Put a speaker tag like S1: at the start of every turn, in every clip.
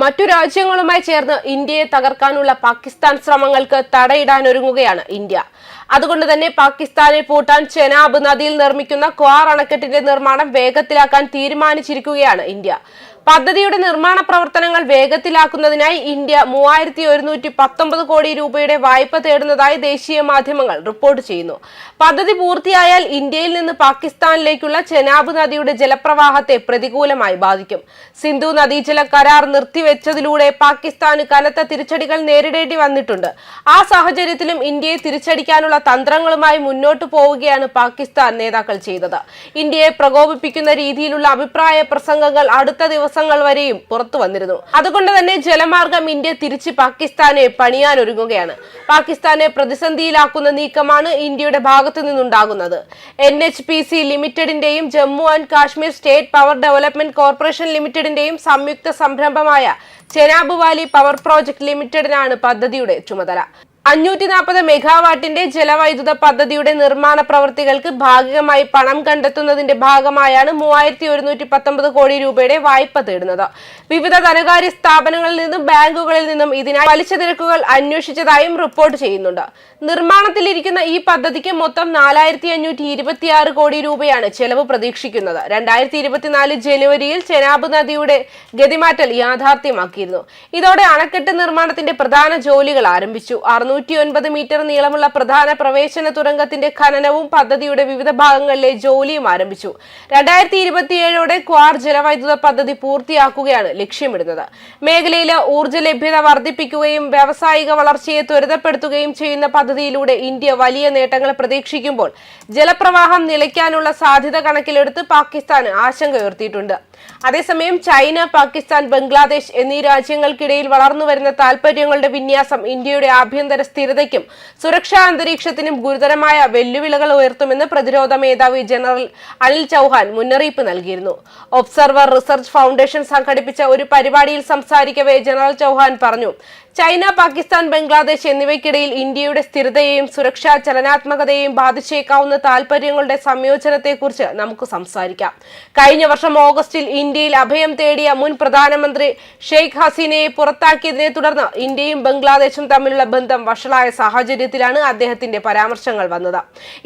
S1: മറ്റു രാജ്യങ്ങളുമായി ചേർന്ന് ഇന്ത്യയെ തകർക്കാനുള്ള പാകിസ്ഥാൻ ശ്രമങ്ങൾക്ക് തടയിടാനൊരുങ്ങുകയാണ് ഇന്ത്യ. അതുകൊണ്ട് തന്നെ പാകിസ്ഥാനെ പൂട്ടാൻ ചെനാബ് നദിയിൽ നിർമ്മിക്കുന്ന ക്വാർ അണക്കെട്ടിന്റെ നിർമ്മാണം വേഗത്തിലാക്കാൻ തീരുമാനിച്ചിരിക്കുകയാണ് ഇന്ത്യ. പദ്ധതിയുടെ നിർമ്മാണ പ്രവർത്തനങ്ങൾ വേഗത്തിലാക്കുന്നതിനായി ഇന്ത്യ മൂവായിരത്തി ഒരുന്നൂറ്റി പത്തൊമ്പത് കോടി രൂപയുടെ വായ്പ തേടുന്നതായി ദേശീയ മാധ്യമങ്ങൾ റിപ്പോർട്ട് ചെയ്യുന്നു. പദ്ധതി പൂർത്തിയായാൽ ഇന്ത്യയിൽ നിന്ന് പാകിസ്ഥാനിലേക്കുള്ള ചെനാബ് നദിയുടെ ജലപ്രവാഹത്തെ പ്രതികൂലമായി ബാധിക്കും. സിന്ധു നദീജല കരാർ നിർത്തിവെച്ചതിലൂടെ പാകിസ്ഥാന് കനത്ത തിരിച്ചടികൾ നേരിടേണ്ടി വന്നിട്ടുണ്ട്. ആ സാഹചര്യത്തിലും ഇന്ത്യയെ തിരിച്ചടിക്കാനുള്ള തന്ത്രങ്ങളുമായി മുന്നോട്ടു പോവുകയാണ് പാകിസ്ഥാൻ നേതാക്കൾ ചെയ്തത്. ഇന്ത്യയെ പ്രകോപിപ്പിക്കുന്ന രീതിയിലുള്ള അഭിപ്രായ പ്രസംഗങ്ങൾ അടുത്ത ദിവസങ്ങൾ വരെയും പുറത്തു വന്നിരുന്നു. അതുകൊണ്ട് തന്നെ ജലമാർഗം ഇന്ത്യ തിരിച്ച് പാകിസ്ഥാനെ പണിയാനൊരുങ്ങുകയാണ്. പാകിസ്ഥാനെ പ്രതിസന്ധിയിലാക്കുന്ന നീക്കമാണ് ഇന്ത്യയുടെ ഭാഗത്തു നിന്നുണ്ടാകുന്നത്. N H P C ലിമിറ്റഡിന്റെയും Jammu and Kashmir State Power Development Corporation ലിമിറ്റഡിന്റെയും സംയുക്ത സംരംഭമായ ചെനാബ് വാലി പവർ പ്രോജക്ട് ലിമിറ്റഡിനാണ് പദ്ധതിയുടെ ചുമതല. അഞ്ഞൂറ്റി നാൽപ്പത് മെഗാവാട്ടിന്റെ ജലവൈദ്യുത പദ്ധതിയുടെ നിർമ്മാണ പ്രവൃത്തികൾക്ക് ഭാഗികമായി പണം കണ്ടെത്തുന്നതിന്റെ ഭാഗമായാണ് മൂവായിരത്തി ഒരുന്നൂറ്റി പത്തൊമ്പത് കോടി രൂപയുടെ വായ്പ തേടുന്നത്. വിവിധ ധനകാര്യ സ്ഥാപനങ്ങളിൽ നിന്നും ബാങ്കുകളിൽ നിന്നും ഇതിനായി പലിശ നിരക്കുകൾ അന്വേഷിച്ചതായും റിപ്പോർട്ട് ചെയ്യുന്നുണ്ട്. നിർമ്മാണത്തിലിരിക്കുന്ന ഈ പദ്ധതിക്ക് മൊത്തം നാലായിരത്തി അഞ്ഞൂറ്റി കോടി രൂപയാണ് ചെലവ് പ്രതീക്ഷിക്കുന്നത്. രണ്ടായിരത്തി ഇരുപത്തിനാല് ജനുവരിയിൽ ചെനാബ് നദിയുടെ ഗതിമാറ്റൽ യാഥാർത്ഥ്യമാക്കിയിരുന്നു. ഇതോടെ അണക്കെട്ട് നിർമ്മാണത്തിന്റെ പ്രധാന ജോലികൾ ആരംഭിച്ചു. അറുന്നൂറ്റി ഒൻപത് മീറ്റർ നീളമുള്ള പ്രധാന പ്രവേശന തുരങ്കത്തിന്റെ ഖനനവും പദ്ധതിയുടെ വിവിധ ഭാഗങ്ങളിലെ ജോലിയും ആരംഭിച്ചു. രണ്ടായിരത്തി ഇരുപത്തിയേഴോടെ ക്വാർ ജലവൈദ്യുത പദ്ധതി പൂർത്തിയാക്കുകയാണ് ലക്ഷ്യമിടുന്നത്. മേഖലയിലെ ഊർജ ലഭ്യത വർദ്ധിപ്പിക്കുകയും വ്യാവസായിക വളർച്ചയെ ത്വരിതപ്പെടുത്തുകയും ചെയ്യുന്ന പദ്ധതിയിലൂടെ ഇന്ത്യ വലിയ നേട്ടങ്ങൾ പ്രതീക്ഷിക്കുമ്പോൾ ജലപ്രവാഹം നിലയ്ക്കാനുള്ള സാധ്യത കണക്കിലെടുത്ത് പാകിസ്ഥാൻ ആശങ്ക ഉയർത്തിയിട്ടുണ്ട്. അതേസമയം ചൈന പാകിസ്ഥാൻ ബംഗ്ലാദേശ് എന്നീ രാജ്യങ്ങൾക്കിടയിൽ വളർന്നുവരുന്ന താൽപര്യങ്ങളുടെ വിന്യാസം ഇന്ത്യയുടെ ആഭ്യന്തര സ്ഥിരതയ്ക്കും. സുരക്ഷാ അന്തരീക്ഷത്തിനും ഗുരുതരമായ വെല്ലുവിളികൾ ഉയർത്തുമെന്ന് പ്രതിരോധ മേധാവി ജനറൽ അനിൽ ചൌഹാൻ മുന്നറിയിപ്പ് നൽകിയിരുന്നു. ഒബ്സർവർ റിസർച്ച് ഫൗണ്ടേഷൻ സംഘടിപ്പിച്ച ഒരു പരിപാടിയിൽ സംസാരിക്കവേ ജനറൽ ചൌഹാൻ പറഞ്ഞു. ചൈന പാകിസ്ഥാൻ ബംഗ്ലാദേശ് എന്നിവയ്ക്കിടയിൽ ഇന്ത്യയുടെ സ്ഥിരതയെയും സുരക്ഷാ ചലനാത്മകതയെയും ബാധിച്ചേക്കാവുന്ന താൽപര്യങ്ങളുടെ സംയോജനത്തെക്കുറിച്ച് നമുക്ക് സംസാരിക്കാം. കഴിഞ്ഞ വർഷം ഓഗസ്റ്റിൽ ഇന്ത്യയിൽ അഭയം തേടിയ മുൻ പ്രധാനമന്ത്രി ഷെയ്ഖ് ഹസീനയെ പുറത്താക്കിയതിനെ തുടർന്ന് ഇന്ത്യയും ബംഗ്ലാദേശും തമ്മിലുള്ള ബന്ധം വഷളായ സാഹചര്യത്തിലാണ് അദ്ദേഹത്തിന്റെ പരാമർശങ്ങൾ വന്നത്.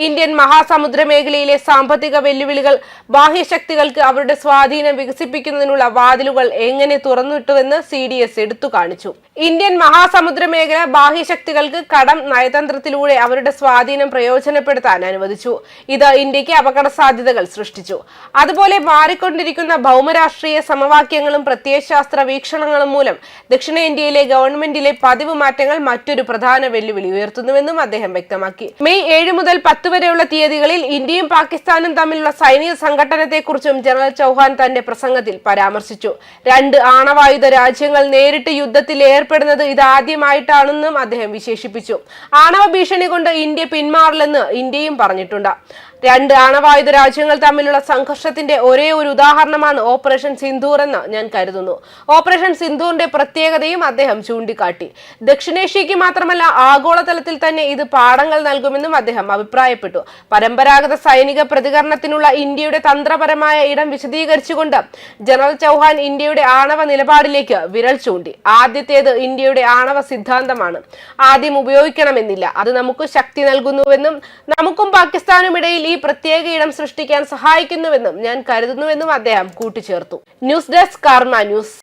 S1: ഇന്ത്യൻ മഹാസമുദ്ര മേഖലയിലെ സാമ്പത്തിക വെല്ലുവിളികൾ ബാഹ്യശക്തികൾക്ക് അവരുടെ സ്വാധീനം വികസിപ്പിക്കുന്നതിനുള്ള വാതിലുകൾ എങ്ങനെ തുറന്നിട്ടുവെന്ന് സി ഡി എസ് എടുത്തു കാണിച്ചു. ഇന്ത്യൻ മഹാസമുദ്ര മേഖല ബാഹ്യശക്തികൾക്ക് കടം നയതന്ത്രത്തിലൂടെ അവരുടെ സ്വാധീനം പ്രയോജനപ്പെടുത്താൻ അനുവദിച്ചു. ഇത് ഇന്ത്യയ്ക്ക് അപകട സാധ്യതകൾ സൃഷ്ടിച്ചു. അതുപോലെ മാറിക്കൊണ്ടിരിക്കുന്ന ഭൗമരാഷ്ട്രീയ സമവാക്യങ്ങളും പ്രത്യയശാസ്ത്ര വീക്ഷണങ്ങളും മൂലം ദക്ഷിണേന്ത്യയിലെ ഗവൺമെന്റിലെ പതിവ് മാറ്റങ്ങൾ മറ്റൊരു പ്രധാന വെല്ലുവിളി ഉയർത്തുന്നുവെന്നും അദ്ദേഹം വ്യക്തമാക്കി. മെയ് ഏഴ് മുതൽ പത്ത് വരെയുള്ള തീയതികളിൽ ഇന്ത്യയും പാകിസ്ഥാനും തമ്മിലുള്ള സൈനിക സംഘടനത്തെക്കുറിച്ചും ജനറൽ ചൌഹാൻ തന്റെ പ്രസംഗത്തിൽ പരാമർശിച്ചു. രണ്ട് ആണവായുധ രാജ്യങ്ങൾ നേരിട്ട് യുദ്ധത്തിൽ ഏർപ്പെടുന്നത് ഇതാദ്യമായിട്ടാണെന്നും അദ്ദേഹം വിശേഷിപ്പിച്ചു. ആണവ ഭീഷണി കൊണ്ട് ഇന്ത്യ പിന്മാറില്ലെന്ന് ഇന്ത്യയും പറഞ്ഞിട്ടുണ്ട്. രണ്ട് ആണവായുധ രാജ്യങ്ങൾ തമ്മിലുള്ള സംഘർഷത്തിന്റെ ഒരേ ഒരു ഉദാഹരണമാണ് ഓപ്പറേഷൻ സിന്ധൂർ എന്ന് ഞാൻ കരുതുന്നു. ഓപ്പറേഷൻ സിന്ധൂറിന്റെ പ്രത്യേകതയും അദ്ദേഹം ചൂണ്ടിക്കാട്ടി. ദക്ഷിണേഷ്യക്ക് മാത്രമല്ല ആഗോളതലത്തിൽ തന്നെ ഇത് പാഠങ്ങൾ നൽകുമെന്നും അദ്ദേഹം അഭിപ്രായപ്പെട്ടു. പരമ്പരാഗത സൈനിക പ്രതികരണത്തിനുള്ള ഇന്ത്യയുടെ തന്ത്രപരമായ ഇടം വിശദീകരിച്ചുകൊണ്ട് ജനറൽ ചൗഹാൻ ഇന്ത്യയുടെ ആണവ നിലപാടിലേക്ക് വിരൽ ചൂണ്ടി. ആദ്യത്തേത് ഇന്ത്യയുടെ ആണവ സിദ്ധാന്തമാണ്. ആദ്യം ഉപയോഗിക്കണമെന്നില്ല. അത് നമുക്ക് ശക്തി നൽകുന്നുവെന്നും നമുക്കും പാകിസ്ഥാനും ഇടയിൽ ഈ പ്രത്യേക ഇടം സൃഷ്ടിക്കാൻ സഹായിക്കുന്നുവെന്നും ഞാൻ കരുതുന്നുവെന്നും അദ്ദേഹം കൂട്ടിച്ചേർത്തു. News desk Karma News.